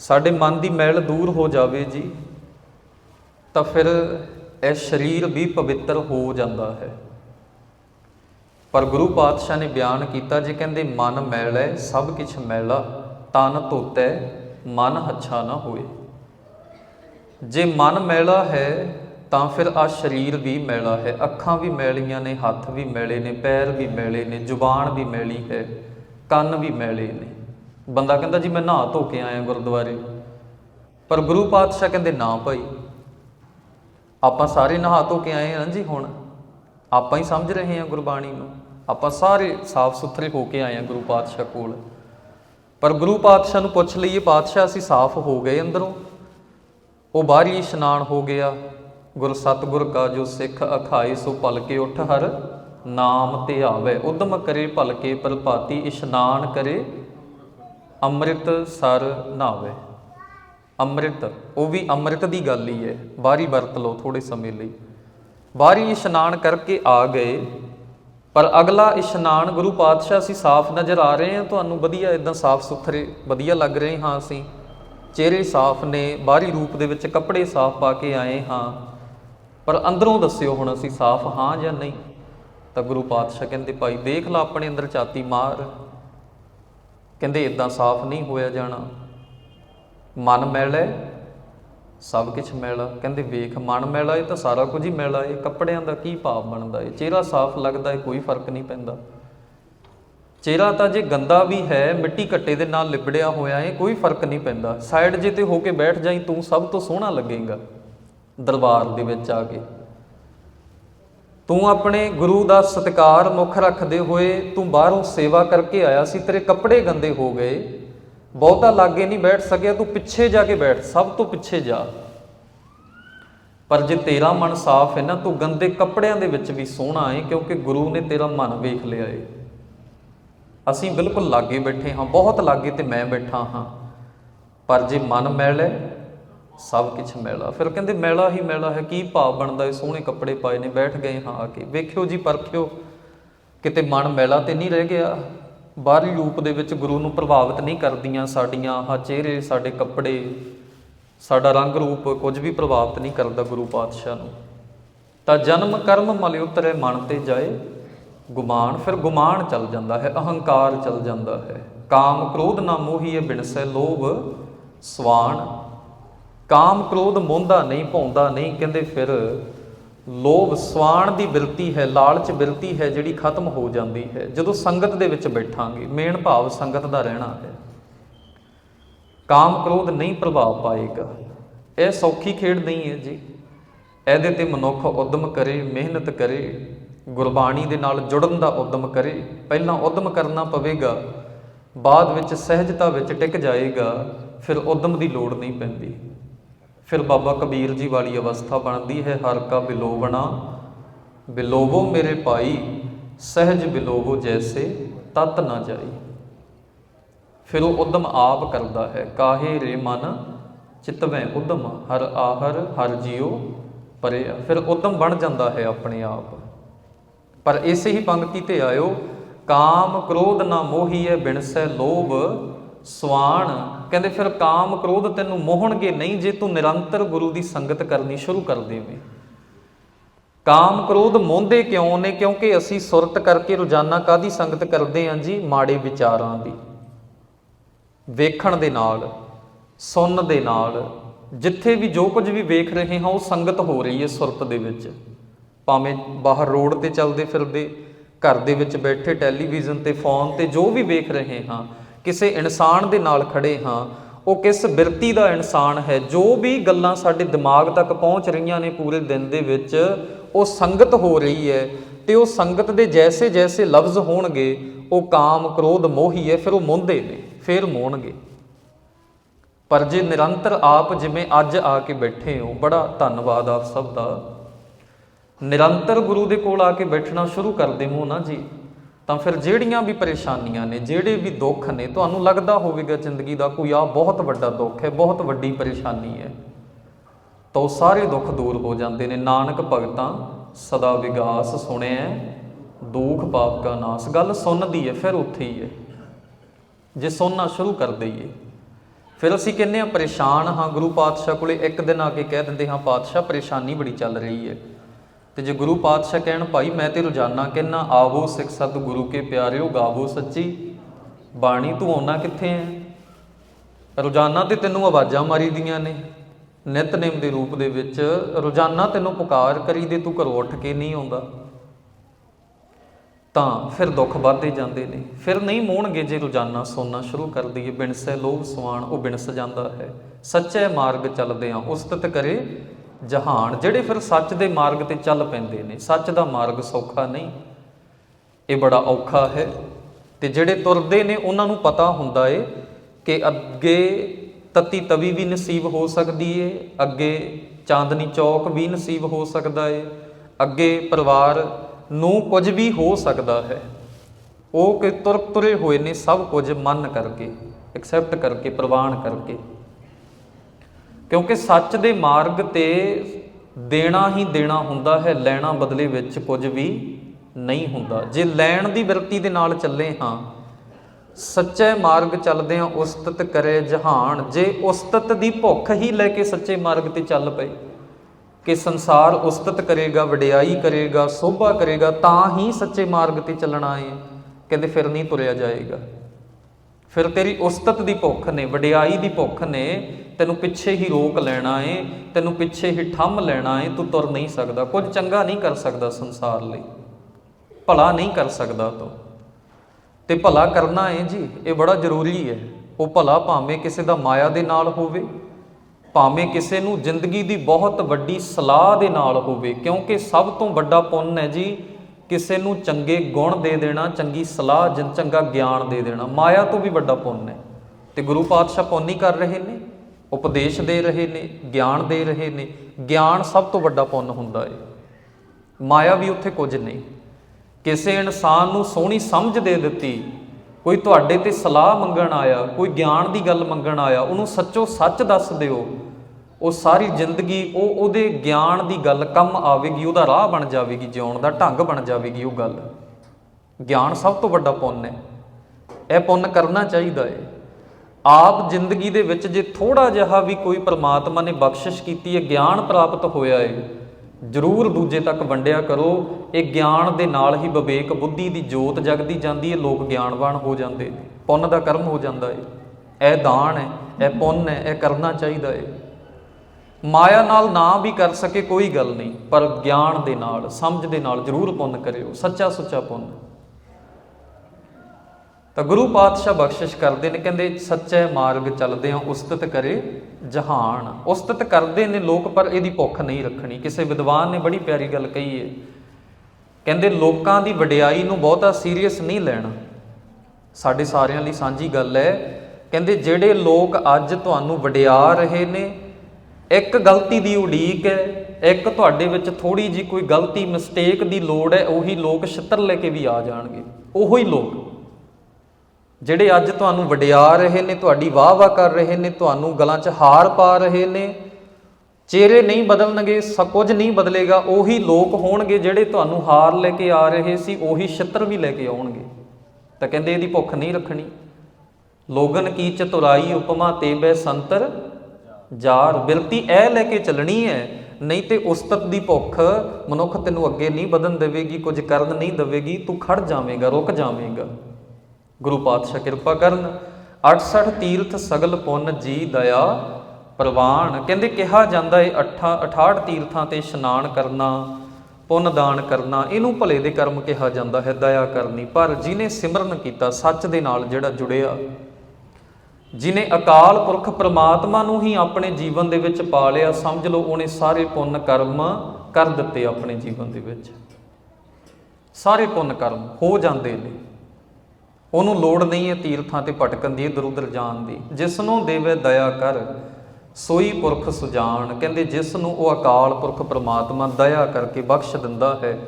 ਸਾਡੇ ਮਨ ਦੀ ਮੈਲ ਦੂਰ ਹੋ ਜਾਵੇ ਜੀ, ਤਾਂ ਫਿਰ ਇਹ ਸਰੀਰ ਵੀ ਪਵਿੱਤਰ ਹੋ ਜਾਂਦਾ ਹੈ। ਪਰ ਗੁਰੂ ਪਾਤਸ਼ਾਹ ਨੇ ਬਿਆਨ ਕੀਤਾ ਜੇ ਕਹਿੰਦੇ, ਮਨ ਮੈਲ ਹੈ, ਸਭ ਕੁਝ ਮੈਲਾ, ਤਨ ਧੋਤੈ ਮਨ ਹੱਛਾ ਨਾ ਹੋਏ। ਜੇ ਮਨ ਮੈਲਾ ਹੈ, ਤਾਂ ਫਿਰ ਆ ਸਰੀਰ ਵੀ ਮੈਲਾ ਹੈ। ਅੱਖਾਂ ਵੀ ਮੈਲੀਆਂ ਨੇ, ਹੱਥ ਵੀ ਮੈਲੇ ਨੇ, ਪੈਰ ਵੀ ਮੈਲੇ ਨੇ, ਜ਼ੁਬਾਨ ਵੀ ਮੈਲੀ ਹੈ, ਕੰਨ ਵੀ ਮੈਲੇ ਨੇ। ਬੰਦਾ ਕਹਿੰਦਾ ਜੀ ਮੈਂ ਨਹਾ ਧੋ ਕੇ ਆਇਆ ਗੁਰਦੁਆਰੇ। ਪਰ ਗੁਰੂ ਪਾਤਸ਼ਾਹ ਕਹਿੰਦੇ, ਨਾ ਭਾਈ, ਆਪਾਂ ਸਾਰੇ ਨਹਾ ਧੋ ਕੇ ਆਏ ਹਾਂ ਜੀ ਹੁਣ। ਆਪਾਂ ਹੀ ਸਮਝ ਰਹੇ ਹਾਂ ਗੁਰਬਾਣੀ ਨੂੰ। ਆਪਾਂ ਸਾਰੇ ਸਾਫ਼ ਸੁਥਰੇ ਹੋ ਕੇ ਆਏ ਹਾਂ ਗੁਰੂ ਪਾਤਸ਼ਾਹ ਕੋਲ। ਪਰ ਗੁਰੂ ਪਾਤਸ਼ਾਹ ਨੂੰ ਪੁੱਛ ਲਈਏ, ਪਾਤਸ਼ਾਹ ਅਸੀਂ ਸਾਫ਼ ਹੋ ਗਏ ਅੰਦਰੋਂ। ਉਹ ਬਾਹਰੀ ਇਸ਼ਨਾਨ ਹੋ ਗਿਆ। ਗੁਰ ਸਤਗੁਰ ਕਾ ਜੋ ਸਿੱਖ ਅਖਾਈ ਸੋ ਭਲਕੇ ਉੱਠ ਹਰ ਨਾਮ ਤੇ ਆਵੇ। ਉਦਮ ਕਰੇ ਭਲਕੇ ਪ੍ਰਭਾਤੀ, ਇਸ਼ਨਾਨ ਕਰੇ ਅੰਮ੍ਰਿਤ ਸਰ ਨਾਵੇ ਅੰਮ੍ਰਿਤ, ਉਹ ਵੀ ਅੰਮ੍ਰਿਤ ਦੀ ਗੱਲ ਹੀ ਹੈ। ਬਾਹਰੀ ਵਰਤ ਲਓ ਥੋੜੇ ਸਮੇਂ ਲਈ। ਬਾਹਰੀ ਇਸ਼ਨਾਨ ਕਰਕੇ ਆ ਗਏ, ਪਰ ਅਗਲਾ ਇਸ਼ਨਾਨ ਗੁਰੂ ਪਾਤਸ਼ਾਹ ਅਸੀਂ ਸਾਫ਼ ਨਜ਼ਰ ਆ ਰਹੇ ਹਾਂ। ਤੁਹਾਨੂੰ ਵਧੀਆ ਇਦਾਂ ਸਾਫ਼ ਸੁਥਰੇ, ਵਧੀਆ ਲੱਗ ਰਹੇ ਹਾਂ ਅਸੀਂ। ਚਿਹਰੇ ਸਾਫ਼ ਨੇ ਬਾਹਰੀ ਰੂਪ ਦੇ ਵਿੱਚ ਕੱਪੜੇ ਸਾਫ਼ ਪਾ ਕੇ ਆਏ ਹਾਂ। ਪਰ ਅੰਦਰੋਂ ਦੱਸਿਓ ਹੁਣ ਅਸੀਂ ਸਾਫ਼ ਹਾਂ ਜਾਂ ਨਹੀਂ? ਤਾਂ ਗੁਰੂ ਪਾਤਸ਼ਾਹ ਕਹਿੰਦੇ, ਭਾਈ ਦੇਖ ਲੈ ਆਪਣੇ ਅੰਦਰ ਝਾਤੀ ਮਾਰ। ਕਹਿੰਦੇ ਇਦਾਂ ਸਾਫ਼ ਨਹੀਂ ਹੋਇਆ ਜਾਣਾ। ਮਨ ਮੈਲਾ ਹੈ, ਸਭ ਕੁਝ ਮੈਲਾ ਕਹਿੰਦੇ ਵੇਖ, ਮਨ ਮੈਲਾ ਇਹ ਤਾਂ ਸਾਰਾ ਕੁਝ ਹੀ ਮੈਲਾ ਹੈ ਕੱਪੜਿਆਂ ਦਾ ਕੀ ਭਾਵ ਬਣਦਾ? ਹੈ ਚਿਹਰਾ ਸਾਫ਼ ਲੱਗਦਾ ਹੈ ਕੋਈ ਫ਼ਰਕ ਨਹੀਂ ਪੈਂਦਾ। ਚਿਹਰਾ ਤਾਂ ਜੇ ਗੰਦਾ ਵੀ ਹੈ, ਮਿੱਟੀ ਘੱਟੇ ਦੇ ਨਾਲ ਲਿਬੜਿਆ ਹੋਇਆ ਹੈ ਕੋਈ ਫ਼ਰਕ ਨਹੀਂ ਪੈਂਦਾ। ਸਾਈਡ ਜੇ ਤੇ ਹੋ ਕੇ ਬੈਠ ਜਾਈ, ਤੂੰ ਸਭ ਤੋਂ ਸੋਹਣਾ ਲੱਗੇਗਾ। ਦਰਬਾਰ ਦੇ ਵਿੱਚ ਆ ਕੇ। ਤੂੰ ਆਪਣੇ ਗੁਰੂ ਦਾ ਸਤਿਕਾਰ ਮੁੱਖ ਰੱਖਦੇ ਹੋਏ ਤੂੰ ਬਾਹਰੋਂ ਸੇਵਾ ਕਰਕੇ ਆਇਆ ਸੀ, ਤੇਰੇ ਕੱਪੜੇ ਗੰਦੇ ਹੋ ਗਏ। ਬਹੁਤਾ ਲਾਗੇ ਨਹੀਂ ਬੈਠ ਸਕਿਆ, ਤੂੰ ਪਿੱਛੇ ਜਾ ਕੇ ਬੈਠ, ਸਭ ਤੋਂ ਪਿੱਛੇ ਜਾ। ਪਰ ਜੇ ਤੇਰਾ ਮਨ ਸਾਫ਼ ਹੈ ਨਾ, ਤੂੰ ਗੰਦੇ ਕੱਪੜਿਆਂ ਦੇ ਵਿੱਚ ਵੀ ਸੋਹਣਾ ਹੈ ਕਿਉਂਕਿ ਗੁਰੂ ਨੇ ਤੇਰਾ ਮਨ ਵੇਖ ਲਿਆ ਏ। ਅਸੀਂ ਬਿਲਕੁਲ ਲਾਗੇ ਬੈਠੇ ਹਾਂ, ਬਹੁਤ ਲਾਗੇ ਤੇ ਮੈਂ ਬੈਠਾ ਹਾਂ। ਪਰ ਜੇ ਮਨ ਮੈਲ ਹੈ ਸਭ ਕੁਝ ਮੈਲਾ। ਫਿਰ ਕਹਿੰਦੇ, ਮੈਲਾ ਹੀ ਮੈਲਾ ਹੈ, ਕੀ ਭਾਵ ਬਣਦਾ ਏ ਸੋਹਣੇ ਕੱਪੜੇ ਪਾਏ ਨੇ, ਬੈਠ ਗਏ ਹਾਂ ਆ ਕੇ। ਵੇਖਿਓ ਜੀ, ਪਰਖਿਓ, ਕਿਤੇ ਮਨ ਮੈਲਾ ਤੇ ਨਹੀਂ ਰਹਿ ਗਿਆ। ਬਾਹਰੀ ਰੂਪ ਦੇ ਵਿੱਚ ਗੁਰੂ ਨੂੰ ਪ੍ਰਭਾਵਿਤ ਨਹੀਂ ਕਰਦੀਆਂ ਸਾਡੀਆਂ, ਆਹ ਚਿਹਰੇ, ਸਾਡੇ ਕੱਪੜੇ, ਸਾਡਾ ਰੰਗ ਰੂਪ, ਕੁਝ ਵੀ ਪ੍ਰਭਾਵਿਤ ਨਹੀਂ ਕਰਦਾ ਗੁਰੂ ਪਾਤਸ਼ਾਹ ਨੂੰ। ਤਾਂ ਜਨਮ ਕਰਮ ਮਲ ਉਤਰੇ ਮਨ ਤੇ ਜਾਏ। ਗੁਮਾਨ, ਫਿਰ ਗੁਮਾਨ ਚੱਲ ਜਾਂਦਾ ਹੈ, ਅਹੰਕਾਰ ਚੱਲ ਜਾਂਦਾ ਹੈ। ਕਾਮ ਕ੍ਰੋਧ ਨਾ ਮੋਹੀਏ ਬਿਨਸੈ ਲੋਭ, ਸਵਾਨ ਕਾਮ ਕ੍ਰੋਧ ਮੋਹਦਾ ਨਹੀਂ ਭੌਂਦਾ, ਨਹੀਂ ਕਹਿੰਦੇ ਫਿਰ ਲੋਭ ਸਵਾਣ ਦੀ ਬਿਰਤੀ ਹੈ, ਲਾਲਚ ਬਿਰਤੀ ਹੈ, ਜਿਹੜੀ ਖਤਮ ਹੋ ਜਾਂਦੀ ਹੈ। ਜਦੋਂ ਸੰਗਤ ਦੇ ਵਿੱਚ ਬੈਠਾਂਗੇ, ਮੇਨ ਭਾਵ ਸੰਗਤ ਦਾ ਰਹਿਣਾ ਹੈ। ਕਾਮ ਕ੍ਰੋਧ ਨਹੀਂ ਪ੍ਰਭਾਵ ਪਾਏਗਾ। ਇਹ ਸੌਖੀ ਖੇਡ ਨਹੀਂ ਹੈ ਜੀ। ਇਹਦੇ ਤੇ ਮਨੁੱਖ ਉਦਮ ਕਰੇ, ਮਿਹਨਤ ਕਰੇ, ਗੁਰਬਾਣੀ ਦੇ ਨਾਲ ਜੁੜਨ ਦਾ ਉਦਮ ਕਰੇ। ਪਹਿਲਾਂ ਉਦਮ ਕਰਨਾ ਪਵੇਗਾ, ਬਾਅਦ ਵਿੱਚ ਸਹਿਜਤਾ ਵਿੱਚ ਟਿਕ ਜਾਏਗਾ, ਫਿਰ ਉਦਮ ਦੀ ਲੋੜ ਨਹੀਂ ਪੈਂਦੀ। ਫਿਰ ਬਾਬਾ ਕਬੀਰ ਜੀ ਵਾਲੀ ਅਵਸਥਾ ਬਣਦੀ ਹੈ, ਹਰ ਕਾ ਬਿਲੋਵਣਾ, ਬਿਲੋਵੋ ਮੇਰੇ ਭਾਈ, ਸਹਿਜ ਬਿਲੋਵੋ ਜੈਸੇ ਤਤ ਨਾ ਜਾਈ। ਫਿਰ ਉਹ ਉਦਮ ਆਪ ਕਰਦਾ ਹੈ, ਕਾਹੇ ਰੇ ਮਨ ਚਿਤਵੈ ਉਦਮ, ਹਰ ਆਹਰ ਹਰ ਜਿਉ ਪਰਿਆ ਫਿਰ ਉਦਮ ਬਣ ਜਾਂਦਾ ਹੈ ਆਪਣੇ ਆਪ। ਪਰ ਇਸੇ ਹੀ ਪੰਕਤੀ ਤੇ ਆਇਓ, ਕਾਮ ਕ੍ਰੋਧ ਨਾ ਮੋਹੀਐ ਬਿਨਸੈ ਲੋਭ, ਸਵਾਣ ਕਹਿੰਦੇ ਫਿਰ ਕਾਮ ਕ੍ਰੋਧ ਤੈਨੂੰ ਮੋਹਣਗੇ ਨਹੀਂ ਜੇ ਤੂੰ ਨਿਰੰਤਰ ਗੁਰੂ ਦੀ ਸੰਗਤ ਕਰਨੀ ਸ਼ੁਰੂ ਕਰ ਦੇਵੇਂ। ਕਾਮ ਕ੍ਰੋਧ ਮੋਹਦੇ ਕਿਉਂ ਨੇ? ਕਿਉਂਕਿ ਅਸੀਂ ਸੁਰਤ ਕਰਕੇ ਰੋਜ਼ਾਨਾ ਕਾਦੀ ਸੰਗਤ ਕਰਦੇ ਹਾਂ ਜੀ? ਮਾੜੇ ਵਿਚਾਰਾਂ ਦੀ। ਵੇਖਣ ਦੇ ਨਾਲ, ਸੁਣਨ ਦੇ ਨਾਲ, ਜਿੱਥੇ ਵੀ ਜੋ ਕੁਝ ਵੀ ਵੇਖ ਰਹੇ ਹਾਂ, ਉਹ ਸੰਗਤ ਹੋ ਰਹੀ ਹੈ ਸੁਰਤ ਦੇ ਵਿੱਚ। ਭਾਵੇਂ ਬਾਹਰ ਰੋਡ ਤੇ ਚੱਲਦੇ ਫਿਰਦੇ, ਘਰ ਦੇ ਵਿੱਚ ਬੈਠੇ ਟੈਲੀਵਿਜ਼ਨ ਤੇ ਫੋਨ ਤੇ ਜੋ ਵੀ ਵੇਖ ਰਹੇ ਹਾਂ ਕਿਸੇ ਇਨਸਾਨ ਦੇ ਨਾਲ ਖੜੇ ਹਾਂ, ਉਹ ਕਿਸ ਬਿਰਤੀ ਦਾ ਇਨਸਾਨ ਹੈ, ਜੋ ਵੀ ਗੱਲਾਂ ਸਾਡੇ ਦਿਮਾਗ ਤੱਕ ਪਹੁੰਚ ਰਹੀਆਂ ਨੇ ਪੂਰੇ ਦਿਨ ਦੇ ਵਿੱਚ, ਉਹ ਸੰਗਤ ਹੋ ਰਹੀ ਹੈ ਤੇ ਉਹ ਸੰਗਤ ਦੇ ਜੈਸੇ ਜੈਸੇ ਲਫ਼ਜ਼ ਹੋਣਗੇ, ਉਹ ਕਾਮ, ਕ੍ਰੋਧ, ਮੋਹੀ ਹੈ, ਫਿਰ ਉਹ ਮੋਹਦੇ ਨੇ, ਫਿਰ ਮੋਣਗੇ ਪਰ ਜੇ ਨਿਰੰਤਰ ਆਪ ਜਿਵੇਂ ਅੱਜ ਆ ਕੇ ਬੈਠੇ ਹੋ, ਬੜਾ ਧੰਨਵਾਦ ਆਪ ਸਭ ਦਾ। ਨਿਰੰਤਰ ਗੁਰੂ ਦੇ ਕੋਲ ਆ ਕੇ ਬੈਠਣਾ ਸ਼ੁਰੂ ਕਰ ਦੇਵੋ ਨਾ ਜੀ। ਤਾਂ ਫਿਰ ਜਿਹੜੀਆਂ ਵੀ ਪਰੇਸ਼ਾਨੀਆਂ ਨੇ, ਜਿਹੜੇ ਵੀ ਦੁੱਖ ਨੇ, ਤੁਹਾਨੂੰ ਲੱਗਦਾ ਹੋਵੇਗਾ ਜ਼ਿੰਦਗੀ ਦਾ ਕੋਈ ਆ ਬਹੁਤ ਵੱਡਾ ਦੁੱਖ ਹੈ, ਬਹੁਤ ਵੱਡੀ ਪਰੇਸ਼ਾਨੀ ਹੈ। ਤਾਂ ਉਹ ਸਾਰੇ ਦੁੱਖ ਦੂਰ ਹੋ ਜਾਂਦੇ ਨੇ। ਨਾਨਕ ਭਗਤਾਂ ਸਦਾ ਵਿਗਾਸ ਸੁਣਿਆ ਦੁੱਖ ਪਾਪ ਕਾ ਨਾਸ। ਗੱਲ ਸੁਣਦੀ ਹੈ, ਫਿਰ ਉੱਥੇ ਹੀ ਹੈ। ਜੇ ਸੁਣਨਾ ਸ਼ੁਰੂ ਕਰ ਦਈਏ, ਫਿਰ ਅਸੀਂ ਕਹਿੰਦੇ ਹਾਂ ਪਰੇਸ਼ਾਨ ਹਾਂ। ਗੁਰੂ ਪਾਤਸ਼ਾਹ ਕੋਲੇ ਇੱਕ ਦਿਨ ਆ ਕੇ ਕਹਿ ਦਿੰਦੇ ਹਾਂ, ਪਾਤਸ਼ਾਹ, ਪਰੇਸ਼ਾਨੀ ਬੜੀ ਚੱਲ ਰਹੀ ਹੈ। ਤੇ ਜੇ ਗੁਰੂ ਪਾਤਸ਼ਾਹ ਕਹਿਣ, ਭਾਈ, ਮੈਂ ਤੇ ਰੋਜ਼ਾਨਾ ਕਹਿੰਨਾ ਆਵੋ ਸਿੱਖ ਸਤ ਗੁਰੂ ਕੇ ਪਿਆਰਿਓ, ਗਾਵੋ ਸੱਚੀ। ਬਾਣੀ ਤੂੰ ਆਉਣਾ ਕਿੱਥੇ ਹੈ ਰੋਜ਼ਾਨਾ ਤੇ ਤੈਨੂੰ ਆਵਾਜ਼ਾਂ ਮਾਰੀਦੀਆਂ ਨੇ। ਨਿਤਨੇਮ ਦੇ ਰੂਪ ਦੇ ਵਿੱਚ ਰੋਜ਼ਾਨਾ ਤੈਨੂੰ ਪੁਕਾਰ ਕਰੀਦੇ ਤੂੰ ਘਰੋਂ ਉੱਠ ਕੇ ਨਹੀਂ ਆਉਂਦਾ। ਤਾਂ ਫਿਰ ਦੁੱਖ ਵੱਧਦੇ ਜਾਂਦੇ ਨੇ। ਫਿਰ ਨਹੀਂ ਮੋਣਗੇ ਜੇ ਰੋਜ਼ਾਨਾ ਸੋਨਾ ਸ਼ੁਰੂ ਕਰ ਦਈਏ। ਬਿਨਸੈ ਲੋਭ ਸਵਾਨ ਉਹ ਬਿਨਸ ਜਾਂਦਾ ਹੈ। ਸੱਚੇ ਮਾਰਗ ਚੱਲਦੇ ਆ ਉਸਤਤ ਕਰੇ ਜਹਾਨ, ਜਿਹੜੇ ਫਿਰ ਸੱਚ ਦੇ ਮਾਰਗ ਤੇ ਚੱਲ ਪੈਂਦੇ ਨੇ, ਸੱਚ ਦਾ ਮਾਰਗ ਸੌਖਾ ਨਹੀਂ, ਇਹ ਬੜਾ ਔਖਾ ਹੈ। ਤੇ ਜਿਹੜੇ ਤੁਰਦੇ ਨੇ, ਉਹਨਾਂ ਨੂੰ ਪਤਾ ਹੁੰਦਾ ਏ ਕਿ ਅੱਗੇ ਤਤੀ ਤਵੀ ਵੀ ਨਸੀਬ ਹੋ ਸਕਦੀ ਏ, ਅੱਗੇ ਚਾਂਦਨੀ ਚੌਕ ਵੀ ਨਸੀਬ ਹੋ ਸਕਦਾ ਏ, ਅੱਗੇ ਪਰਿਵਾਰ ਨੂੰ ਕੁਝ ਵੀ ਹੋ ਸਕਦਾ ਹੈ। ਉਹ ਕਿ ਤੁਰ ਤੁਰੇ ਹੋਏ ਨੇ ਸਭ ਕੁਝ ਮੰਨ ਕਰਕੇ ਐਕਸੈਪਟ ਕਰਕੇ, ਪ੍ਰਵਾਨ ਕਰਕੇ। ਕਿਉਂਕਿ ਸੱਚ ਦੇ ਮਾਰਗ ਤੇ ਦੇਣਾ ਹੀ ਦੇਣਾ ਹੁੰਦਾ ਹੈ, ਲੈਣਾ ਬਦਲੇ ਵਿੱਚ ਕੁਝ ਵੀ ਨਹੀਂ ਹੁੰਦਾ। ਜੇ ਲੈਣ ਦੀ ਵਰਤੀ ਦੇ ਨਾਲ ਚੱਲੇ ਹਾਂ, ਸੱਚੇ ਮਾਰਗ ਚੱਲਦੇ ਹਾਂ ਉਸਤਤ ਕਰੇ ਜਹਾਨ। ਜੇ ਉਸਤਤ ਦੀ ਭੁੱਖ ਹੀ ਲੈ ਕੇ ਸੱਚੇ ਮਾਰਗ ਤੇ ਚੱਲ ਪਏ, ਕਿ ਸੰਸਾਰ ਉਸਤਤ ਕਰੇਗਾ, ਵਡਿਆਈ ਕਰੇਗਾ, ਸੋਭਾ ਕਰੇਗਾ, ਤਾਂ ਹੀ ਸੱਚੇ ਮਾਰਗ ਤੇ ਚੱਲਣਾ ਹੈ ਕਹਿੰਦੇ ਫਿਰ ਨਹੀਂ ਤੁਰਿਆ ਜਾਏਗਾ। ਫਿਰ ਤੇਰੀ ਉਸਤਤ ਦੀ ਭੁੱਖ ਨੇ, ਵਡਿਆਈ ਦੀ ਭੁੱਖ ਨੇ ਤੈਨੂੰ ਪਿੱਛੇ ਹੀ ਰੋਕ ਲੈਣਾ ਏ, ਤੈਨੂੰ ਪਿੱਛੇ ਹੀ ਠੰਮ ਲੈਣਾ ਏ, ਤੂੰ ਤੁਰ ਨਹੀਂ ਸਕਦਾ। ਕੁਝ ਚੰਗਾ ਨਹੀਂ ਕਰ ਸਕਦਾ ਸੰਸਾਰ ਲਈ। ਭਲਾ ਨਹੀਂ ਕਰ ਸਕਦਾ ਤੂੰ। ਤੇ ਭਲਾ ਕਰਨਾ ਏ ਜੀ, ਇਹ ਬੜਾ ਜ਼ਰੂਰੀ ਹੈ ਉਹ ਭਲਾ ਭਾਵੇਂ ਕਿਸੇ ਦਾ ਮਾਇਆ ਦੇ ਨਾਲ ਹੋਵੇ, ਭਾਵੇਂ ਕਿਸੇ ਨੂੰ ਜ਼ਿੰਦਗੀ ਦੀ ਬਹੁਤ ਵੱਡੀ ਸਲਾਹ ਦੇ ਨਾਲ ਹੋਵੇ, ਕਿਉਂਕਿ ਸਭ ਤੋਂ ਵੱਡਾ ਪੁੰਨ ਹੈ ਜੀ, ਕਿਸੇ ਨੂੰ ਚੰਗੇ ਗੁਣ ਦੇ ਦੇਣਾ, ਚੰਗੀ ਸਲਾਹ ਜਨ ਚੰਗਾ ਗਿਆਨ ਦੇ ਦੇਣਾ। ਮਾਇਆ ਤੋਂ ਵੀ ਵੱਡਾ ਪੁੰਨ ਹੈ। ਤੇ ਗੁਰੂ ਪਾਤਸ਼ਾਹ ਪੁੰਨ ਹੀ ਕਰ ਰਹੇ ਨੇ। ਉਪਦੇਸ਼ ਦੇ ਰਹੇ ਨੇ, ਗਿਆਨ ਦੇ ਰਹੇ ਨੇ। ਗਿਆਨ ਸਭ ਤੋਂ ਵੱਡਾ ਪੁੰਨ ਹੁੰਦਾ ਹੈ ਮਾਇਆ ਵੀ ਉੱਥੇ ਕੁਝ ਨਹੀਂ। ਕਿਸੇ ਇਨਸਾਨ ਨੂੰ ਸੋਹਣੀ ਸਮਝ ਦੇ ਦਿੱਤੀ, ਕੋਈ ਤੁਹਾਡੇ ਤੇ ਸਲਾਹ ਮੰਗਣ ਆਇਆ, ਕੋਈ ਗਿਆਨ ਦੀ ਗੱਲ ਮੰਗਣ ਆਇਆ, ਉਹਨੂੰ ਸੱਚੋ ਸੱਚ ਦੱਸ ਦਿਓ। ਉਹ ਸਾਰੀ ਜ਼ਿੰਦਗੀ ਉਹ ਉਹਦੇ ਗਿਆਨ ਦੀ ਗੱਲ ਕੰਮ ਆਵੇਗੀ, ਉਹਦਾ ਰਾਹ ਬਣ ਜਾਵੇਗੀ, ਜਿਉਣ ਦਾ ਢੰਗ ਬਣ ਜਾਵੇਗੀ ਉਹ ਗੱਲ। ਗਿਆਨ ਸਭ ਤੋਂ ਵੱਡਾ ਪੁੰਨ ਹੈ ਇਹ ਪੁੰਨ ਕਰਨਾ ਚਾਹੀਦਾ ਹੈ ਆਪ ਜ਼ਿੰਦਗੀ ਦੇ ਵਿੱਚ ਜੇ ਥੋੜਾ ਜਿਹਾ ਵੀ ਕੋਈ ਪ੍ਰਮਾਤਮਾ ਨੇ ਬਖਸ਼ਿਸ਼ ਕੀਤੀ ਹੈ ਗਿਆਨ ਪ੍ਰਾਪਤ ਹੋਇਆ ਹੈ ਜ਼ਰੂਰ ਦੂਜੇ ਤੱਕ ਵੰਡਿਆ ਕਰੋ। ਇਹ ਗਿਆਨ ਦੇ ਨਾਲ ਹੀ ਵਿਵੇਕ ਬੁੱਧੀ ਦੀ ਜੋਤ ਜਗਦੀ ਜਾਂਦੀ ਹੈ ਲੋਕ ਗਿਆਨਵਾਨ ਹੋ ਜਾਂਦੇ ਪੁੰਨ ਦਾ ਕਰਮ ਹੋ ਜਾਂਦਾ ਹੈ ਇਹ ਦਾਨ ਹੈ ਇਹ ਪੁੰਨ ਹੈ ਇਹ ਕਰਨਾ ਚਾਹੀਦਾ ਹੈ ਮਾਇਆ ਨਾਲ ਨਾ ਵੀ ਕਰ ਸਕੇ ਕੋਈ ਗੱਲ ਨਹੀਂ, ਪਰ ਗਿਆਨ ਦੇ ਨਾਲ, ਸਮਝ ਦੇ ਨਾਲ ਜ਼ਰੂਰ ਪੁੰਨ ਕਰਿਓ। ਸੱਚਾ ਸੁੱਚਾ ਪੁੰਨ। ਤਾਂ ਗੁਰੂ ਪਾਤਸ਼ਾਹ ਬਖਸ਼ਿਸ਼ ਕਰਦੇ ਨੇ, ਕਹਿੰਦੇ ਸੱਚੇ ਮਾਰਗ ਚੱਲਦੇ ਆ ਉਸਤਤ ਕਰੇ ਜਹਾਨ। ਉਸਤਤ ਕਰਦੇ ਨੇ ਲੋਕ, ਪਰ ਇਹਦੀ ਭੁੱਖ ਨਹੀਂ ਰੱਖਣੀ। ਕਿਸੇ ਵਿਦਵਾਨ ਨੇ ਬੜੀ ਪਿਆਰੀ ਗੱਲ ਕਹੀ ਹੈ ਕਹਿੰਦੇ ਲੋਕਾਂ ਦੀ ਵਡਿਆਈ ਨੂੰ ਬਹੁਤਾ ਸੀਰੀਅਸ ਨਹੀਂ ਲੈਣਾ। ਸਾਡੇ ਸਾਰਿਆਂ ਲਈ ਸਾਂਝੀ ਗੱਲ ਹੈ। ਕਹਿੰਦੇ ਜਿਹੜੇ ਲੋਕ ਅੱਜ ਤੁਹਾਨੂੰ ਵਡਿਆ ਰਹੇ ਨੇ, ਇੱਕ ਗਲਤੀ ਦੀ ਉਡੀਕ ਹੈ। ਇੱਕ ਤੁਹਾਡੇ ਵਿੱਚ ਥੋੜੀ ਜੀ ਕੋਈ ਗਲਤੀ ਮਿਸਟੇਕ ਦੀ ਲੋੜ ਹੈ, ਉਹੀ ਲੋਕ ਛਿੱਤਰ ਲੈ ਕੇ ਵੀ ਆ ਜਾਣਗੇ। ਉਹੋ ਹੀ ਲੋਕ। ਜਿਹੜੇ ਅੱਜ ਤੁਹਾਨੂੰ ਵਡਿਆ ਰਹੇ ਨੇ, ਤੁਹਾਡੀ ਵਾਹ-ਵਾਹ ਕਰ ਰਹੇ ਨੇ, ਤੁਹਾਨੂੰ ਗਲਾਂ 'ਚ ਹਾਰ ਪਾ ਰਹੇ ਨੇ, ਚਿਹਰੇ ਨਹੀਂ ਬਦਲਣਗੇ, ਸਭ ਕੁਝ ਨਹੀਂ ਬਦਲੇਗਾ, ਉਹੀ ਲੋਕ ਹੋਣਗੇ ਜਿਹੜੇ ਤੁਹਾਨੂੰ ਹਾਰ ਲੈ ਕੇ ਆ ਰਹੇ ਸੀ, ਉਹੀ ਛਿੱਤਰ ਵੀ ਲੈ ਕੇ ਆਉਣਗੇ। ਤਾਂ ਕਹਿੰਦੇ ਇਹਦੀ ਭੁੱਖ ਨਹੀਂ ਰੱਖਣੀ। ਲੋਗਨ ਕੀ ਚਤੁਰਾਈ ਉਪਮਾ ਤੇਬੈ ਸੰਤਰ ਜਾਰ। ਬਿਰਤੀ ਇਹ ਲੈ ਕੇ ਚੱਲਣੀ ਹੈ, ਨਹੀਂ ਤੇ ਉਸਤਤ ਦੀ ਭੁੱਖ ਮਨੁੱਖ ਤੈਨੂੰ ਅੱਗੇ ਨਹੀਂ ਵਧਣ ਦੇਵੇਗੀ, ਕੁਝ ਕਰਨ ਨਹੀਂ ਦੇਵੇਗੀ, ਤੂੰ ਖੜ ਜਾਵੇਂਗਾ, ਰੁਕ ਜਾਵੇਂਗਾ। ਗੁਰੂ ਪਾਤਸ਼ਾਹ ਕਿਰਪਾ ਕਰਨ। 68 ਤੀਰਥ ਸਗਲ ਪੁੰਨ ਜੀ ਦਇਆ ਪ੍ਰਵਾਨ। ਕਹਿੰਦੇ ਕਿਹਾ ਜਾਂਦਾ ਏ 68 ਤੀਰਥਾਂ ਤੇ ਇਸ਼ਨਾਨ ਕਰਨਾ, ਪੁੰਨ ਦਾਨ ਕਰਨਾ, ਇਹਨੂੰ ਭਲੇ ਦੇ ਕਰਮ ਕਿਹਾ ਜਾਂਦਾ ਹੈ, ਦਇਆ ਕਰਨੀ। ਪਰ ਜਿਨੇ ਸਿਮਰਨ ਕੀਤਾ, ਸੱਚ ਦੇ ਨਾਲ ਜਿਹੜਾ ਜੁੜਿਆ ਜਿਨੇ ਅਕਾਲ ਪੁਰਖ ਪ੍ਰਮਾਤਮਾ ਨੂੰ ਹੀ ਆਪਣੇ ਜੀਵਨ ਦੇ ਵਿੱਚ ਪਾ ਲਿਆ, ਸਮਝ ਲਓ ਉਹਨੇ ਸਾਰੇ ਪੁੰਨ ਕਰਮ ਕਰ ਦਿੱਤੇ ਆਪਣੇ ਜੀਵਨ ਦੇ ਵਿੱਚ। ਸਾਰੇ ਪੁੰਨ ਕਰਮ ਹੋ ਜਾਂਦੇ ਨੇ। ਉਹਨੂੰ ਲੋੜ ਨਹੀਂ ਹੈ ਤੀਰਥਾਂ ਤੇ ਭਟਕਣ ਦੀ, ਇਧਰ ਉਧਰ ਜਾਣ ਦੀ। ਜਿਸ ਨੂੰ ਦੇਵੇ ਦਇਆ ਕਰ, ਸੋਈ ਪੁਰਖ ਸੁਜਾਨ ਕਹਿੰਦੇ ਜਿਸ ਨੂੰ ਉਹ ਅਕਾਲ ਪੁਰਖ ਪ੍ਰਮਾਤਮਾ ਦਇਆ ਕਰਕੇ ਬਖਸ਼ ਦਿੰਦਾ ਹੈ,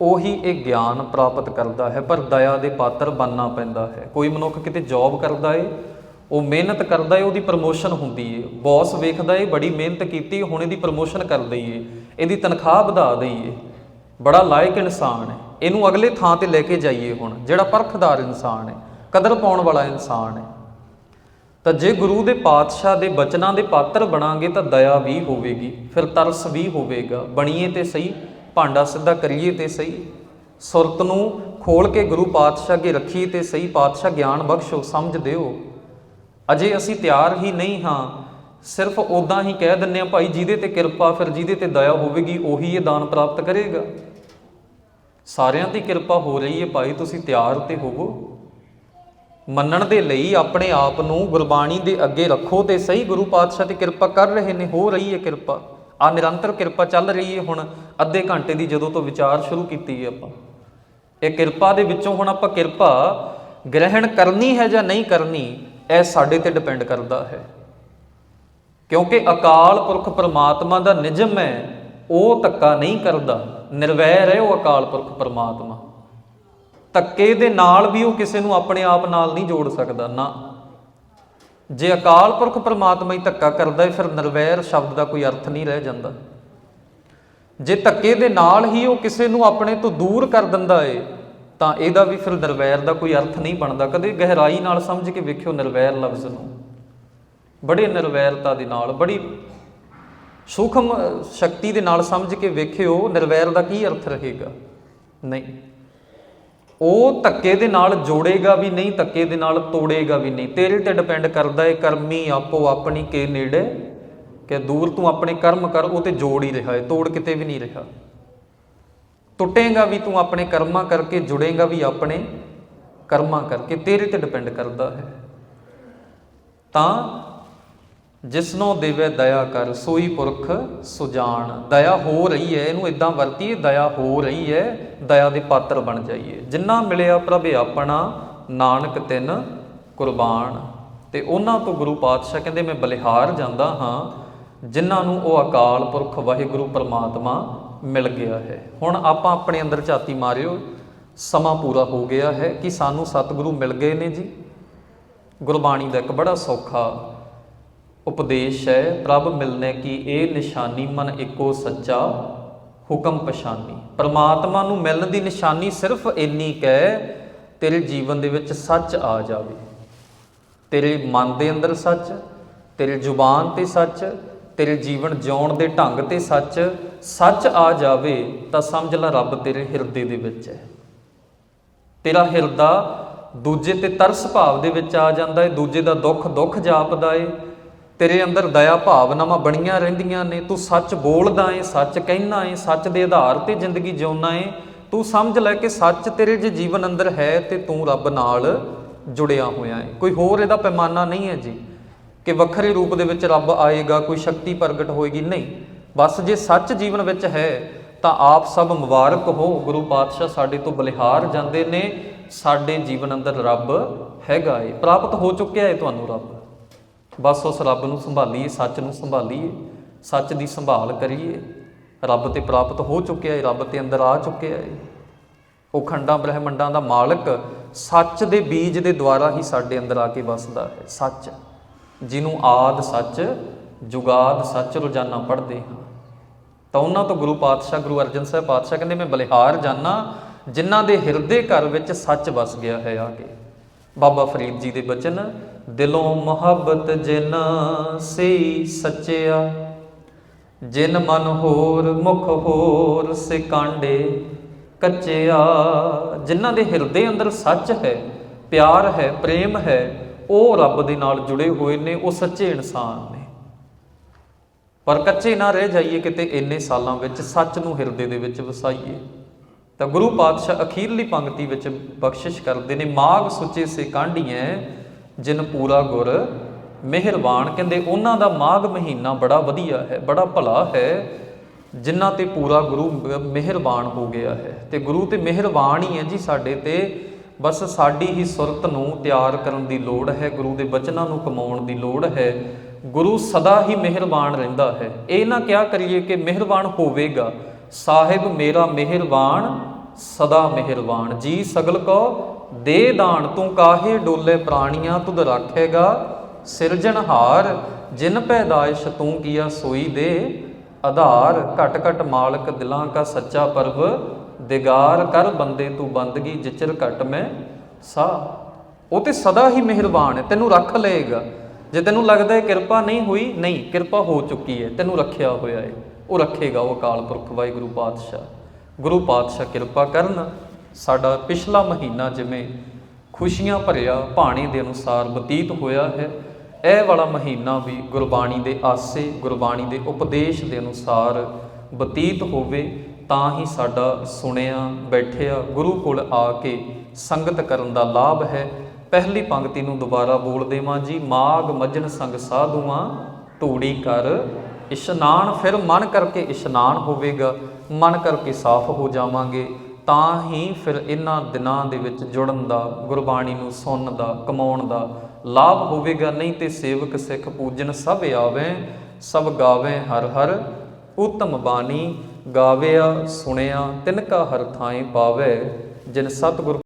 ਉਹੀ ਇਹ ਗਿਆਨ ਪ੍ਰਾਪਤ ਕਰਦਾ ਹੈ, ਪਰ ਦਇਆ ਦੇ ਪਾਤਰ ਬਣਨਾ ਪੈਂਦਾ ਹੈ। ਕੋਈ ਮਨੁੱਖ ਕਿਤੇ ਜੌਬ ਕਰਦਾ ਏ, ਉਹ ਮਿਹਨਤ ਕਰਦਾ ਏ, ਉਹਦੀ ਪ੍ਰਮੋਸ਼ਨ ਹੁੰਦੀ ਏ। ਬੌਸ ਵੇਖਦਾ ਏ, ਬੜੀ ਮਿਹਨਤ ਕੀਤੀ, ਹੁਣ ਇਹਦੀ ਪ੍ਰਮੋਸ਼ਨ ਕਰ ਦਈਏ। ਇਹਦੀ ਤਨਖਾਹ ਵਧਾ ਦਈਏ। ਬੜਾ ਲਾਇਕ ਇਨਸਾਨ ਹੈ। ਇਹਨੂੰ ਅਗਲੇ ਥਾਂ ਤੇ ਲੈ ਕੇ ਜਾਈਏ ਹੁਣ, ਜਿਹੜਾ ਪਰਖਦਾਰ ਇਨਸਾਨ ਹੈ, ਕਦਰ ਪਾਉਣ ਵਾਲਾ ਇਨਸਾਨ ਹੈ। ਤਾਂ ਜੇ ਗੁਰੂ ਦੇ ਪਾਤਸ਼ਾਹ ਦੇ ਬਚਨਾਂ ਦੇ ਪਾਤਰ ਬਣਾਂਗੇ ਤਾਂ ਦਇਆ ਵੀ ਹੋਵੇਗੀ, ਫਿਰ ਤਰਸ ਵੀ ਹੋਵੇਗਾ। ਬਣੀਏ ਤੇ ਸਹੀ, ਭਾਂਡਾ ਸਿੱਧਾ ਕਰੀਏ ਤੇ ਸਹੀ। ਸੁਰਤ ਨੂੰ ਖੋਲ ਕੇ ਗੁਰੂ ਪਾਤਸ਼ਾਹ ਅੱਗੇ ਰੱਖੀਏ ਤੇ ਸਹੀ, ਪਾਤਸ਼ਾਹ ਗਿਆਨ ਬਖਸ਼ੋ, ਸਮਝ ਦਿਓ। ਅਜੇ ਅਸੀਂ ਤਿਆਰ ਹੀ ਨਹੀਂ ਹਾਂ। ਸਿਰਫ ਉਦਾਂ ਹੀ ਕਹਿ ਦਿੰਨੇ ਆ ਭਾਈ ਜਿਹਦੇ ਤੇ ਕਿਰਪਾ, ਫਿਰ ਜਿਹਦੇ ਤੇ ਦਇਆ ਹੋਵੇਗੀ, ਉਹੀ ਇਹ ਦਾਨ ਪ੍ਰਾਪਤ ਕਰੇਗਾ। ਸਾਰਿਆਂ ਦੀ ਕਿਰਪਾ ਹੋ ਰਹੀ ਹੈ ਭਾਈ, ਤੁਸੀਂ ਤਿਆਰ ਤੇ ਹੋਵੋ। ਮੰਨਣ ਦੇ ਲਈ ਆਪਣੇ ਆਪ ਨੂੰ ਗੁਰਬਾਣੀ ਦੇ ਅੱਗੇ ਰੱਖੋ ਤੇ ਸਹੀ ਗੁਰੂ ਪਾਤਸ਼ਾਹ ਦੀ ਕਿਰਪਾ ਕਰ ਰਹੇ ਨੇ, ਹੋ ਰਹੀ ਹੈ ਕਿਰਪਾ। ਆ ਨਿਰੰਤਰ ਕਿਰਪਾ ਚੱਲ ਰਹੀ ਹੈ ਹੁਣ, ਅੱਧੇ ਘੰਟੇ ਦੀ ਜਦੋਂ ਤੋਂ ਵਿਚਾਰ ਸ਼ੁਰੂ ਕੀਤੀ ਹੈ ਆਪਾਂ। ਇਹ ਕਿਰਪਾ ਦੇ ਵਿੱਚੋਂ ਹੁਣ ਆਪਾਂ ਕਿਰਪਾ ਗ੍ਰਹਿਣ ਕਰਨੀ ਹੈ ਜਾਂ ਨਹੀਂ ਕਰਨੀ, ਇਹ ਸਾਡੇ ਤੇ ਡਿਪੈਂਡ ਕਰਦਾ ਹੈ। ਕਿਉਂਕਿ ਅਕਾਲ ਪੁਰਖ ਪਰਮਾਤਮਾ ਦਾ ਨਿਜਮ ਹੈ, ਉਹ ਧੱਕਾ ਨਹੀਂ ਕਰਦਾ। ਨਿਰਵੈਰ ਹੈ ਉਹ ਅਕਾਲ ਪੁਰਖ ਪਰਮਾਤਮਾ। ਧੱਕੇ ਦੇ ਨਾਲ ਵੀ ਉਹ ਕਿਸੇ ਨੂੰ ਆਪਣੇ ਆਪ ਨਾਲ ਨਹੀਂ ਜੋੜ ਸਕਦਾ, ਨਾ। ਜੇ ਅਕਾਲ ਪੁਰਖ ਪਰਮਾਤਮਾ ਹੀ ਧੱਕਾ ਕਰਦਾ ਹੈ ਫਿਰ ਨਿਰਵੈਰ ਸ਼ਬਦ ਦਾ ਕੋਈ ਅਰਥ ਨਹੀਂ ਰਹਿ ਜਾਂਦਾ। ਜੇ ਧੱਕੇ ਦੇ ਨਾਲ ਹੀ ਉਹ ਕਿਸੇ ਨੂੰ ਆਪਣੇ ਤੋਂ ਦੂਰ ਕਰ ਦਿੰਦਾ ਏ, ਤਾਂ ਇਹਦਾ ਵੀ ਫਿਰ ਨਿਰਵੈਰ ਦਾ ਕੋਈ ਅਰਥ ਨਹੀਂ ਬਣਦਾ। ਕਦੇ ਗਹਿਰਾਈ ਨਾਲ ਸਮਝ ਕੇ ਵੇਖਿਓ ਨਿਰਵੈਰ ਲਫ਼ਜ਼ ਨੂੰ। ਬੜੇ ਨਿਰਵੈਰਤਾ ਦੇ ਨਾਲ, ਬੜੀ ਸੂਖਮ ਸ਼ਕਤੀ ਦੇ ਨਾਲ ਸਮਝ ਕੇ ਵੇਖਿਓ, ਨਿਰਵੈਰ ਦਾ ਕੀ ਅਰਥ ਰਹੇਗਾ? ਨਹੀਂ। ਉਹ ਧੱਕੇ ਦੇ ਨਾਲ ਜੋੜੇਗਾ ਵੀ ਨਹੀਂ, ਧੱਕੇ ਦੇ ਨਾਲ ਤੋੜੇਗਾ ਵੀ ਨਹੀਂ। ਤੇਰੇ ਤੇ ਡਿਪੈਂਡ ਕਰਦਾ ਏ ਕਰਮੀ ਆਪੋ ਆਪਣੀ ਕੇ ਨੇੜੇ, ਕਿ ਦੂਰ ਤੂੰ ਆਪਣੇ ਕਰਮ ਕਰ, ਉਹ ਤੇ ਜੋੜ ਹੀ ਰਿਹਾ ਏ, ਤੋੜ ਕਿਤੇ ਵੀ ਨਹੀਂ ਰਿਹਾ। ਟੁੱਟੇਗਾ ਵੀ ਤੂੰ ਆਪਣੇ ਕਰਮਾਂ ਕਰਕੇ, ਜੁੜੇਗਾ ਵੀ ਆਪਣੇ ਕਰਮਾਂ ਕਰਕੇ, ਤੇਰੇ ਤੇ ਡਿਪੈਂਡ ਕਰਦਾ ਹੈ। ਤਾਂ ਜਿਸਨੋ ਦੇਵੇ ਦਇਆ ਕਰ, ਸੋਈ ਪੁਰਖ ਸੁਜਾਨ ਦਇਆ ਹੋ ਰਹੀ ਹੈ, ਇਹਨੂੰ ਇਦਾਂ ਵਰਤੀਏ, ਦਇਆ ਹੋ ਰਹੀ ਹੈ, ਦਇਆ ਦੇ ਪਾਤਰ ਬਣ ਜਾਈਏ। ਜਿੰਨਾ ਮਿਲਿਆ ਪ੍ਰਭ ਆਪਣਾ, ਨਾਨਕ ਤਿੰਨ ਕੁਰਬਾਨ। ਤੇ ਉਹਨਾਂ ਤੋਂ ਗੁਰੂ ਪਾਤਸ਼ਾਹ ਕਹਿੰਦੇ, ਮੈਂ ਬਲਿਹਾਰ ਜਾਂਦਾ ਹਾਂ, ਜਿਨ੍ਹਾਂ ਨੂੰ ਉਹ ਅਕਾਲ ਪੁਰਖ ਵਾਹਿਗੁਰੂ ਪਰਮਾਤਮਾ ਮਿਲ ਗਿਆ ਹੈ। ਹੁਣ ਆਪਾਂ ਆਪਣੇ ਅੰਦਰ ਝਾਤੀ ਮਾਰਿਓ, ਸਮਾਂ ਪੂਰਾ ਹੋ ਗਿਆ ਹੈ ਕਿ ਸਾਨੂੰ ਸਤਿਗੁਰੂ ਮਿਲ ਗਏ ਨੇ ਜੀ। ਗੁਰਬਾਣੀ ਦਾ ਇੱਕ ਬੜਾ ਸੌਖਾ ਉਪਦੇਸ਼ ਹੈ, ਪ੍ਰਭ ਮਿਲਨੇ ਕੀ ਇਹ ਨਿਸ਼ਾਨੀ ਮਨ ਇੱਕੋ ਸੱਚਾ ਹੁਕਮ ਪਛਾਨੀ। ਪਰਮਾਤਮਾ ਨੂੰ ਮਿਲਣ ਦੀ ਨਿਸ਼ਾਨੀ ਸਿਰਫ ਇੰਨੀ ਕਹਿ ਤੇਰੇ ਜੀਵਨ ਦੇ ਵਿੱਚ ਸੱਚ ਆ ਜਾਵੇ। ਤੇਰੇ ਮਨ ਦੇ ਅੰਦਰ ਸੱਚ, ਤੇਰੇ ਜ਼ੁਬਾਨ ਤੇ ਸੱਚ, ਤੇਰੇ ਜੀਵਨ ਜਿਉਣ ਦੇ ਢੰਗ ਤੇ ਸੱਚ ਸੱਚ ਆ ਜਾਵੇ ਤਾਂ ਸਮਝ ਲੈ ਰੱਬ ਤੇਰੇ ਹਿਰਦੇ ਦੇ ਵਿੱਚ ਹੈ। ਤੇਰਾ ਹਿਰਦਾ ਦੂਜੇ ਤੇ ਤਰਸ ਭਾਵ ਦੇ ਵਿੱਚ ਆ ਜਾਂਦਾ ਏ ਦੂਜੇ ਦਾ ਦੁੱਖ ਦੁੱਖ ਜਾਪਦਾ ਏ ਤੇਰੇ ਅੰਦਰ ਦਇਆ ਭਾਵਨਾਵਾਂ ਬਣੀਆਂ ਰਹਿੰਦੀਆਂ ਨੇ, ਤੂੰ ਸੱਚ ਬੋਲਦਾ ਏ, ਸੱਚ ਕਹਿਣਾ ਏ, ਸੱਚ ਦੇ ਆਧਾਰ ਤੇ ਜ਼ਿੰਦਗੀ ਜਿਉਣਾ ਏ। ਤੂੰ ਸਮਝ ਲੈ ਕਿ ਸੱਚ ਤੇਰੇ ਜੇ ਜੀਵਨ ਅੰਦਰ ਹੈ ਤੇ ਤੂੰ ਰੱਬ ਨਾਲ ਜੁੜਿਆ ਹੋਇਆ ਏ। ਕੋਈ ਹੋਰ ਇਹਦਾ ਪੈਮਾਨਾ ਨਹੀਂ ਹੈ ਜੀ ਕਿ ਵੱਖਰੇ ਰੂਪ ਦੇ ਵਿੱਚ ਰੱਬ ਆਏਗਾ, ਕੋਈ ਸ਼ਕਤੀ ਪ੍ਰਗਟ ਹੋਏਗੀ। ਨਹੀਂ, ਬਸ ਜੇ ਸੱਚ ਜੀਵਨ ਵਿੱਚ ਹੈ, ਤਾਂ ਆਪ ਸਭ ਮੁਬਾਰਕ ਹੋ। ਗੁਰੂ ਪਾਤਸ਼ਾਹ ਸਾਡੇ ਤੋਂ ਬਲਿਹਾਰ ਜਾਂਦੇ ਨੇ। ਸਾਡੇ ਜੀਵਨ ਅੰਦਰ ਰੱਬ ਹੈਗਾ ਏ। ਪ੍ਰਾਪਤ ਹੋ ਚੁੱਕਿਆ ਏ ਤੁਹਾਨੂੰ ਰੱਬ। ਬਸ ਉਸ ਰੱਬ ਨੂੰ ਸੰਭਾਲੀਏ, ਸੱਚ ਨੂੰ ਸੰਭਾਲੀਏ, ਸੱਚ ਦੀ ਸੰਭਾਲ ਕਰੀਏ। ਰੱਬ ਤੇ ਪ੍ਰਾਪਤ ਹੋ ਚੁੱਕਿਆ ਏ, ਰੱਬ ਤੇ ਅੰਦਰ ਆ ਚੁੱਕਿਆ ਏ। ਉਹ ਖੰਡਾਂ, ਬ੍ਰਹਿਮੰਡਾਂ ਦਾ ਮਾਲਕ ਸੱਚ ਦੇ ਬੀਜ ਦੇ ਦੁਆਰਾ ਹੀ ਸਾਡੇ ਅੰਦਰ ਆ ਕੇ ਵਸਦਾ ਹੈ, ਸੱਚ। ਜਿਹਨੂੰ ਆਦ ਸੱਚ, ਜੁਗਾਦ ਸੱਚ ਰੋਜ਼ਾਨਾ ਪੜ੍ਹਦੇ ਹਾਂ। ਤਾਂ ਉਹਨਾਂ ਤੋਂ ਗੁਰੂ ਪਾਤਸ਼ਾਹ, ਗੁਰੂ ਅਰਜਨ ਸਾਹਿਬ ਪਾਤਸ਼ਾਹ ਕਹਿੰਦੇ, ਮੈਂ ਬਲਿਹਾਰ ਜਾਣਾ ਜਿਨ੍ਹਾਂ ਦੇ ਹਿਰਦੇ ਘਰ ਵਿੱਚ ਸੱਚ ਵਸ ਗਿਆ ਹੈ ਆ ਕੇ। ਬਾਬਾ ਫਰੀਦ ਜੀ ਦੇ ਬਚਨ ਦਿਲੋਂ ਮੁਹੱਬਤ ਜਿਨ ਸੇ ਸੱਚਿਆ, ਜਿਨ ਮਨ ਹੋਰ ਮੁਖ ਹੋਰ ਸੇ ਕਾਂਡੇ ਕੱਚਿਆ, ਜਿਨ੍ਹਾਂ ਦੇ ਹਿਰਦੇ ਅੰਦਰ ਸੱਚ ਹੈ, ਪਿਆਰ ਹੈ, ਪ੍ਰੇਮ ਹੈ, ਉਹ ਰੱਬ ਦੇ ਨਾਲ ਜੁੜੇ ਹੋਏ ਨੇ, ਉਹ ਸੱਚੇ ਇਨਸਾਨ ਨੇ। ਪਰ ਕੱਚੇ ਨਾ ਰਹਿ ਜਾਈਏ ਕਿਤੇ ਇੰਨੇ ਸਾਲਾਂ ਵਿੱਚ, ਸੱਚ ਨੂੰ ਹਿਰਦੇ ਦੇ ਵਿੱਚ ਵਸਾਈਏ। ਤਾਂ ਗੁਰੂ ਪਾਤਸ਼ਾਹ ਅਖੀਰਲੀ ਪੰਕਤੀ ਵਿੱਚ ਬਖਸ਼ਿਸ਼ ਕਰਦੇ ਨੇ ਮਾਗ ਸੁੱਚੇ ਸੇ ਕਾਂਢੀਐ ਜਿਨ ਪੂਰਾ ਗੁਰ ਮਿਹਰਬਾਨ, ਕਹਿੰਦੇ ਉਹਨਾਂ ਦਾ ਮਾਘ ਮਹੀਨਾ ਬੜਾ ਵਧੀਆ ਹੈ, ਬੜਾ ਭਲਾ ਹੈ, ਜਿਨ੍ਹਾਂ ਤੇ ਪੂਰਾ ਗੁਰੂ ਮਿਹਰਬਾਨ ਹੋ ਗਿਆ ਹੈ। ਤੇ ਗੁਰੂ ਤੇ ਮਿਹਰਬਾਨ ਹੀ ਹੈ ਜੀ ਸਾਡੇ ਤੇ, ਬਸ ਸਾਡੀ ਹੀ ਸੁਰਤ ਨੂੰ ਤਿਆਰ ਕਰਨ ਦੀ ਲੋੜ ਹੈ, ਗੁਰੂ ਦੇ ਬਚਨਾਂ ਨੂੰ ਕਮਾਉਣ ਦੀ ਲੋੜ ਹੈ। ਗੁਰੂ ਸਦਾ ਹੀ ਮਿਹਰਬਾਨ ਰਹਿੰਦਾ ਹੈ। ਇਹ ਨਾ ਕਿਹਾ ਕਰੀਏ ਕਿ ਮਿਹਰਬਾਨ ਹੋਵੇਗਾ। ਸਾਹਿਬ ਮੇਰਾ ਮਿਹਰਬਾਨ ਸਦਾ ਮਿਹਰਬਾਨ। ਜੀ ਸਗਲ ਕੋ ਦੇ ਦਾਨ ਤੂੰ ਕਾਹੇ ਡੋਲੇ ਪ੍ਰਾਣੀਆਂ ਤੁਧ ਰੱਖੇਗਾ? ਸਿਰਜਣਹਾਰ ਜਿਨ ਪੈਦਾਇਸ਼ ਤੂੰ ਕੀਆ ਸੋਈ ਦੇ। ਆਧਾਰ, ਘਟ ਘਟ ਮਾਲਕ ਦਿਲਾਂ ਕਾ ਸੱਚਾ ਪਰਵ। ਦਿਗਾਰ ਕਰ ਬੰਦੇ ਤੂੰ ਬੰਦਗੀ ਜਿਚਰ ਘਟ ਮੈਂ ਸਾ। ਉਹ ਤੇ ਸਦਾ ਹੀ ਮਿਹਰਬਾਨ ਹੈ, ਤੈਨੂੰ ਰੱਖ ਲਏਗਾ। ਜੇ ਤੈਨੂੰ ਲੱਗਦਾ ਹੈ ਕਿਰਪਾ ਨਹੀਂ ਹੋਈ, ਨਹੀਂ, ਕਿਰਪਾ ਹੋ ਚੁੱਕੀ ਹੈ, ਤੈਨੂੰ ਰੱਖਿਆ ਹੋਇਆ ਹੈ। ਉਹ ਰੱਖੇਗਾ ਉਹ ਅਕਾਲ ਪੁਰਖ ਵਾਹਿਗੁਰੂ ਪਾਤਸ਼ਾਹ। ਗੁਰੂ ਪਾਤਸ਼ਾਹ ਕਿਰਪਾ ਕਰਨ, ਸਾਡਾ ਪਿਛਲਾ ਮਹੀਨਾ ਜਿਵੇਂ ਖੁਸ਼ੀਆਂ ਭਰਿਆ ਬਾਣੀ ਦੇ ਅਨੁਸਾਰ ਬਤੀਤ ਹੋਇਆ ਹੈ, ਇਹ ਵਾਲਾ ਮਹੀਨਾ ਵੀ ਗੁਰਬਾਣੀ ਦੇ ਆਸੇ, ਗੁਰਬਾਣੀ ਦੇ ਉਪਦੇਸ਼ ਦੇ ਅਨੁਸਾਰ ਬਤੀਤ ਹੋਵੇ, ਤਾਂ ਹੀ ਸਾਡਾ ਸੁਣਿਆ, ਬੈਠਿਆ, ਗੁਰੂ ਕੋਲ ਆ ਕੇ ਸੰਗਤ ਕਰਨ ਦਾ ਲਾਭ ਹੈ। ਪਹਿਲੀ ਪੰਕਤੀ ਨੂੰ ਦੁਬਾਰਾ ਬੋਲ ਦੇਵਾਂ ਜੀ, ਮਾਗ ਮੱਜਨ ਸੰਗ ਸਾਧੂਆਂ, ਧੂੜੀ ਕਰ, ਇਸ਼ਨਾਨ ਫਿਰ ਮਨ ਕਰਕੇ ਇਸ਼ਨਾਨ ਹੋਵੇਗਾ। ਮਨ ਕਰਕੇ ਸਾਫ਼ ਹੋ ਜਾਵਾਂਗੇ, ਤਾਂ ਹੀ ਫਿਰ ਇਹਨਾਂ ਦਿਨਾਂ ਦੇ ਵਿੱਚ ਜੁੜਨ ਦਾ, ਗੁਰਬਾਣੀ ਨੂੰ ਸੁਣਨ ਦਾ, ਕਮਾਉਣ ਦਾ ਲਾਭ ਹੋਵੇਗਾ। ਨਹੀਂ ਤੇ ਸੇਵਕ ਸਿੱਖ ਪੂਜਨ ਸਭ ਆਵੇ, ਸਭ ਗਾਵੇ ਹਰ ਹਰ। ਉਤਮ ਬਾਣੀ ਗਾਵਿਆ, ਸੁਣਿਆ, ਤਿਨਕਾ ਹਰ ਥਾਂ ਪਾਵੇ, ਜਿਨ ਸਤਿਗੁਰ